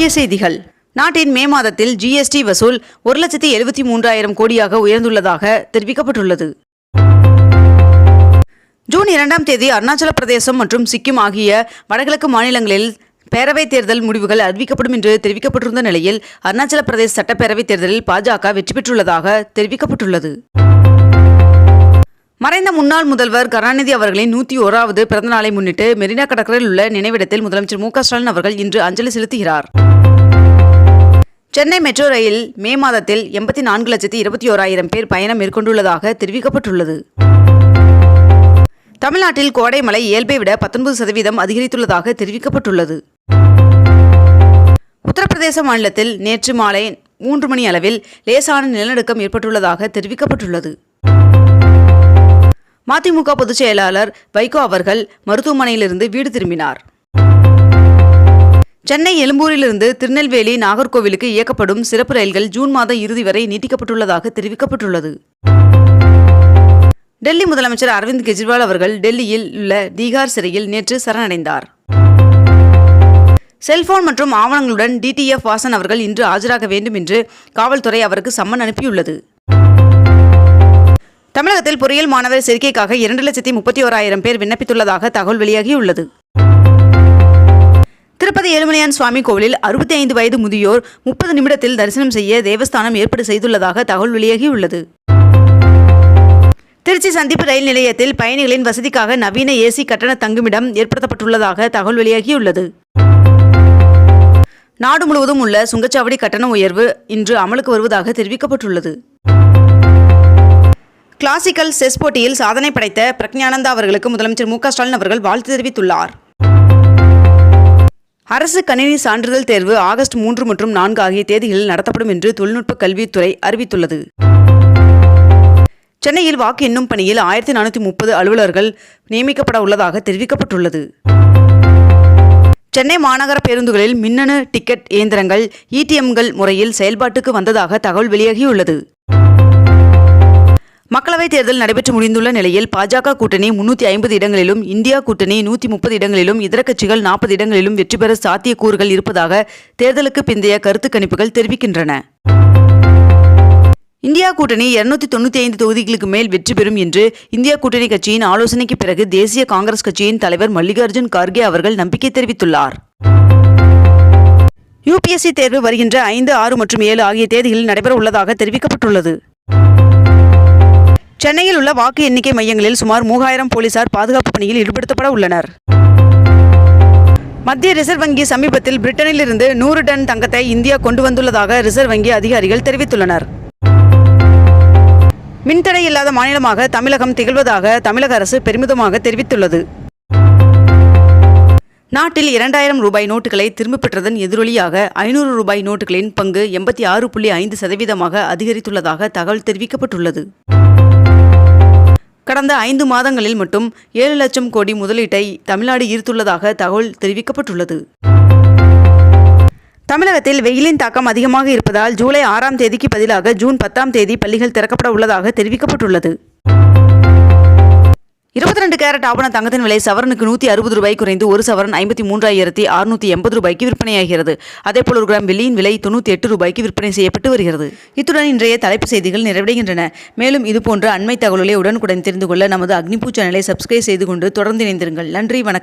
முக்கிய செய்திகள். நாட்டின் மே மாதத்தில் ஜிஎஸ்டி வசூல் ஒரு லட்சத்தி எழுபத்தி மூன்றாயிரம் கோடியாக உயர்ந்துள்ளதாக தெரிவிக்கப்பட்டுள்ளது. ஜூன் இரண்டாம் தேதி அருணாச்சல பிரதேசம் மற்றும் சிக்கிம் ஆகிய வடகிழக்கு மாநிலங்களில் பேரவைத் தேர்தல் முடிவுகள் அறிவிக்கப்படும் என்று தெரிவிக்கப்பட்டிருந்த நிலையில் அருணாச்சல பிரதேச சட்டப்பேரவைத் தேர்தலில் பாஜக வெற்றி பெற்றுள்ளதாக தெரிவிக்கப்பட்டுள்ளது. மறைந்த முன்னாள் முதல்வர் கருணாநிதி அவர்களின் நூற்றி ஓராவது பிறந்த நாளை முன்னிட்டு மெரினா கடற்கரையில் உள்ள நினைவிடத்தில் முதலமைச்சர் மு ஸ்டாலின் அவர்கள் இன்று அஞ்சலி செலுத்துகிறார். சென்னை மெட்ரோ ரயில் மே மாதத்தில் எண்பத்தி நான்கு லட்சத்தி இருபத்தி ஓராயிரம் பேர் பயணம் மேற்கொண்டுள்ளதாக தெரிவிக்கப்பட்டுள்ளது. தமிழ்நாட்டில் கோடை மழை இயல்பை விட பத்தொன்பது சதவீதம் அதிகரித்துள்ளதாக தெரிவிக்கப்பட்டுள்ளது. உத்தரப்பிரதேச மாநிலத்தில் நேற்று மாலை மூன்று மணி அளவில் லேசான நிலநடுக்கம் ஏற்பட்டுள்ளதாக தெரிவிக்கப்பட்டுள்ளது. மதிமுக பொதுச் செயலாளர் வைகோ அவர்கள் மருத்துவமனையிலிருந்து வீடு திரும்பினார். சென்னை எழும்பூரிலிருந்து திருநெல்வேலி நாகர்கோவிலுக்கு இயக்கப்படும் சிறப்பு ரயில்கள் ஜூன் மாத இறுதி வரை நீட்டிக்கப்பட்டுள்ளதாக தெரிவிக்கப்பட்டுள்ளது. டெல்லி முதலமைச்சர் அரவிந்த் கெஜ்ரிவால் அவர்கள் டெல்லியில் உள்ள தீகார் சிறையில் நேற்று சரணடைந்தார். செல்போன் மற்றும் ஆவணங்களுடன் டிடிஎஃப் வாசன் அவர்கள் இன்று ஆஜராக வேண்டும் என்று காவல்துறை அவருக்கு சம்மன் அனுப்பியுள்ளது. தமிழகத்தில் பொறியியல் மாணவர் சேர்க்கைக்காக இரண்டு லட்சத்தி முப்பத்தி ஓராயிரம் பேர் விண்ணப்பித்துள்ளதாக தகவல் வெளியாகியுள்ளது. திருப்பதி ஏழுமலையான் சுவாமி கோவிலில் அறுபத்தி ஐந்து வயது முதியோர் முப்பது நிமிடத்தில் தரிசனம் செய்ய தேவஸ்தானம் ஏற்பாடு செய்துள்ளதாக தகவல் வெளியாகியுள்ளது. திருச்சி சந்திப்பு ரயில் நிலையத்தில் பயணிகளின் வசதிக்காக நவீன ஏசி கட்டண தங்குமிடம் ஏற்படுத்தப்பட்டுள்ளதாக தகவல் வெளியாகியுள்ளது. நாடு முழுவதும் உள்ள சுங்கச்சாவடி கட்டண உயர்வு இன்று அமலுக்கு வருவதாக தெரிவிக்கப்பட்டுள்ளது. கிளாசிக்கல் செஸ் போட்டியில் சாதனை படைத்த பிரக்ஞானந்தா அவர்களுக்கு முதலமைச்சர் மு ஸ்டாலின் அவர்கள் வாழ்த்து தெரிவித்துள்ளார். அரசு கணினி சான்றிதழ் தேர்வு ஆகஸ்ட் மூன்று மற்றும் நான்கு ஆகிய தேதிகளில் நடத்தப்படும் என்று தொழில்நுட்ப கல்வித்துறை அறிவித்துள்ளது. சென்னையில் வாக்கு எண்ணும் பணியில் ஆயிரத்தி நானூற்றி முப்பது அலுவலர்கள் நியமிக்கப்பட உள்ளதாக தெரிவிக்கப்பட்டுள்ளது. சென்னை மாநகர பேருந்துகளில் மின்னணு டிக்கெட் இயந்திரங்கள் இடிஎம்கள் முறையில் செயல்பாட்டுக்கு வந்ததாக தகவல் வெளியாகியுள்ளது. மக்களவைத் தேர்தல் நடைபெற்று முடிந்துள்ள நிலையில் பாஜக கூட்டணி முன்னூற்றி ஐம்பது இடங்களிலும் இந்தியா கூட்டணி நூற்றி முப்பது இடங்களிலும் இதர கட்சிகள் நாற்பது இடங்களிலும் வெற்றி பெற சாத்தியக்கூறுகள் இருப்பதாக தேர்தலுக்கு பிந்தைய கருத்து கணிப்புகள் தெரிவிக்கின்றன. இந்தியா கூட்டணி இருநூத்தி தொண்ணூற்றி ஐந்து தொகுதிகளுக்கு மேல் வெற்றி பெறும் என்று இந்தியா கூட்டணி கட்சியின் ஆலோசனைக்கு பிறகு தேசிய காங்கிரஸ் கட்சியின் தலைவர் மல்லிகார்ஜுன் கார்கே அவர்கள் நம்பிக்கை தெரிவித்துள்ளார். யுபிஎஸ்சி தேர்வு வருகின்ற ஐந்து ஆறு மற்றும் ஏழு ஆகிய தேதிகளில் நடைபெற உள்ளதாக தெரிவிக்கப்பட்டுள்ளது. சென்னையில் உள்ள வாக்கு எண்ணிக்கை மையங்களில் சுமார் மூவாயிரம் போலீசார் பாதுகாப்பு பணியில் ஈடுபடுத்தப்பட உள்ளனர். மத்திய ரிசர்வ் வங்கி சமீபத்தில் பிரிட்டனிலிருந்து நூறு டன் தங்கத்தை இந்தியா கொண்டு வந்துள்ளதாக ரிசர்வ் வங்கி அதிகாரிகள் தெரிவித்துள்ளனர். மின்தடை இல்லாத மாநிலமாக தமிழகம் திகழ்வதாக தமிழக அரசு பெருமிதமாக தெரிவித்துள்ளது. நாட்டில் இரண்டாயிரம் ரூபாய் நோட்டுகளை திரும்பப் பெற்றதன் எதிரொலியாக ஐநூறு ரூபாய் நோட்டுகளின் பங்கு எண்பத்தி ஆறு புள்ளி ஐந்து சதவீதமாக அதிகரித்துள்ளதாக தகவல் தெரிவிக்கப்பட்டுள்ளது. கடந்த ஐந்து மாதங்களில் மட்டும் ஏழு லட்சம் கோடி முதலீட்டை தமிழ்நாடு ஈர்த்துள்ளதாக தகவல் தெரிவிக்கப்பட்டுள்ளது. தமிழகத்தில் வெயிலின் தாக்கம் அதிகமாக இருப்பதால் ஜூலை ஆறாம் தேதிக்கு பதிலாக ஜூன் பத்தாம் தேதி பள்ளிகள் திறக்கப்பட உள்ளதாக தெரிவிக்கப்பட்டுள்ளது. இருபத்தி ரெண்டு கேரட் ஆபண தங்கத்தின் விலை சவரனுக்கு நூற்றி அறுபது ரூபாய் குறைந்து ஒரு சவரன் ஐம்பத்தி மூன்றாயிரத்தி அறுநூற்றி எண்பது ரூபாய்க்கு விற்பனையாகிறது. அதேபோல் ஒரு கிராம் வெள்ளியின் விலை தொண்ணூற்றி எட்டு ரூபாய்க்கு விற்பனை செய்யப்பட்டு வருகிறது. இத்துடன் இன்றைய தலைப்பு செய்திகள் நிறைவடைகின்றன. மேலும் இதுபோன்ற அண்மை தகவல்களை உடனுக்குடன் தெரிந்து கொள்ள நமது அக்னிபூ சேனலை சப்ஸ்கிரைப் செய்து கொண்டு தொடர்ந்து இணைந்திருங்கள். நன்றி வணக்கம்.